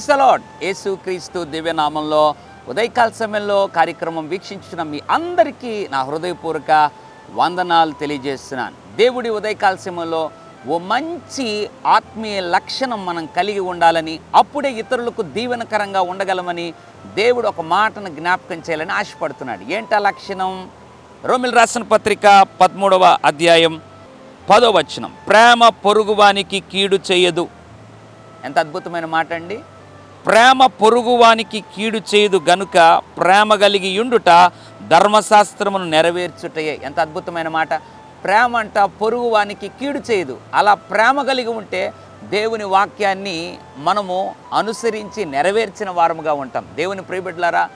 Price అలాడ్ యేసు క్రీస్తు దివ్యనామంలో ఉదయకాల సమయంలో కార్యక్రమం వీక్షించిన మీ అందరికీ నా హృదయపూర్వక వందనాలు తెలియజేస్తున్నాను. దేవుడి ఉదయకాల సమయంలో ఓ మంచి ఆత్మీయ లక్షణం మనం కలిగి ఉండాలని అప్పుడే ఇతరులకు దీవెనకరంగా ఉండగలమని దేవుడు ఒక మాటను జ్ఞాపకం చేయాలని ఆశపడుతున్నాడు. ఏంటా లక్షణం? రోమిల్ రాసిన పత్రిక పదమూడవ అధ్యాయం పదో వచనం. ప్రేమ పొరుగువానికి కీడు చేయదు. ఎంత అద్భుతమైన మాట అండి ప్రేమ పొరుగువానికి కీడు చేయదు గనుక ప్రేమ కలిగి ఉండుట ధర్మశాస్త్రమును నెరవేర్చుటయే. ఎంత అద్భుతమైన మాట. ప్రేమ అంట పొరుగువానికి కీడు చేయదు. అలా ప్రేమ కలిగి ఉంటే దేవుని వాక్యాన్ని మనము అనుసరించి నెరవేర్చిన వారముగా ఉంటాం. దేవుని ప్రియబిడ్డలారా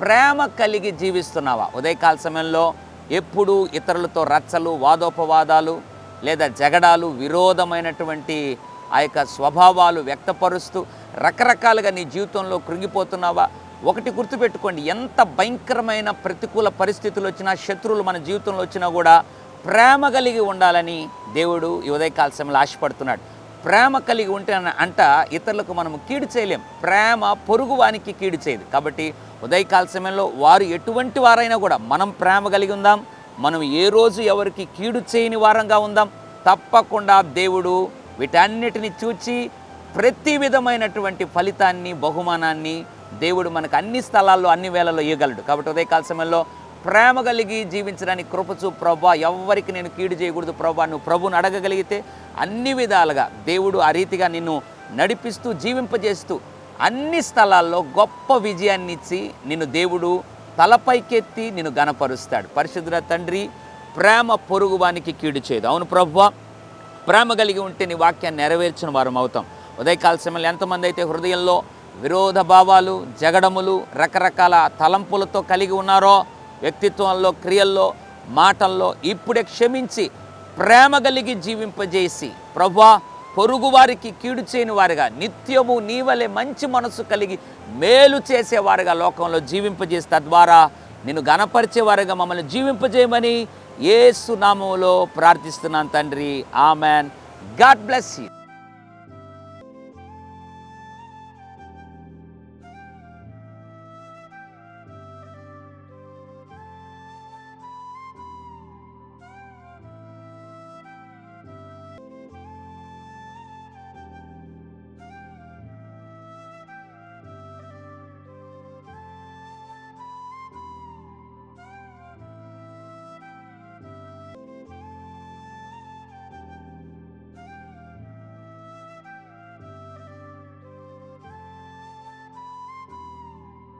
ప్రేమ కలిగి జీవిస్తున్నావా? ఉదయకాల సమయంలో ఎప్పుడు ఇతరులతో రచ్చలు వాదోపవాదాలు లేదా జగడాలు విరోధమైనటువంటి ఆ యొక్క స్వభావాలు వ్యక్తపరుస్తూ రకరకాలుగా నీ జీవితంలో కృంగిపోతున్నావా? ఒకటి గుర్తుపెట్టుకోండి ఎంత భయంకరమైన ప్రతికూల పరిస్థితులు వచ్చినా శత్రువులు మన జీవితంలో వచ్చినా కూడా ప్రేమ కలిగి ఉండాలని దేవుడు ఈ ఉదయకాల సమయంలో ఆశపడుతున్నాడు. ప్రేమ కలిగి ఉంటే అంట ఇతరులకు మనము కీడు చేయలేం. ప్రేమ పొరుగువానికి కీడు చేయదు. కాబట్టి ఉదయకాల సమయంలో వారు ఎటువంటి వారైనా కూడా మనం ప్రేమ కలిగి ఉందాం మనం ఏ రోజు ఎవరికి కీడు చేయని వారంగా ఉందాం తప్పకుండా దేవుడు వీటన్నిటిని చూచి ప్రతి విధమైనటువంటి ఫలితాన్ని బహుమానాన్ని దేవుడు మనకు అన్ని స్థలాల్లో అన్ని వేళల్లో ఇవ్వగలడు కాబట్టి ఉదయకాల సమయంలో ప్రేమ కలిగి జీవించడానికి కృపచూ ప్రభా ఎవ్వరికి నేను కీడు చేయకూడదు ప్రభా నువ్వు ప్రభుని అడగగలిగితే అన్ని విధాలుగా దేవుడు ఆ రీతిగా నిన్ను నడిపిస్తూ జీవింపజేస్తూ అన్ని స్థలాల్లో గొప్ప విజయాన్ని ఇచ్చి నిన్ను దేవుడు తలపైకెత్తి నిన్ను గనపరుస్తాడు పరిశుద్ధ తండ్రి ప్రేమ పొరుగువానికి కీడు చేయదు. అవును ప్రభువా ప్రేమ కలిగి ఉంటే నీ వాక్యాన్ని నెరవేర్చిన వారం అవుతాం. ఉదయకాల సమయంలో ఎంతమంది అయితే హృదయంలో విరోధ భావాలు జగడములు రకరకాల తలంపులతో కలిగి ఉన్నారో వ్యక్తిత్వంలో క్రియల్లో మాటల్లో ఇప్పుడే క్షమించి ప్రేమ కలిగి జీవింపజేసి ప్రభా పొరుగువారికి కీడు చేయని వారిగా నిత్యము నీవలే మంచి మనసు కలిగి మేలు చేసేవారుగా లోకంలో జీవింపజేసి తద్వారా నిన్ను గణపరిచేవారుగా మమ్మల్ని జీవింపజేయమని ఏసునామంలో ప్రార్థిస్తున్నాను తండ్రి. ఆమెన్. God bless you.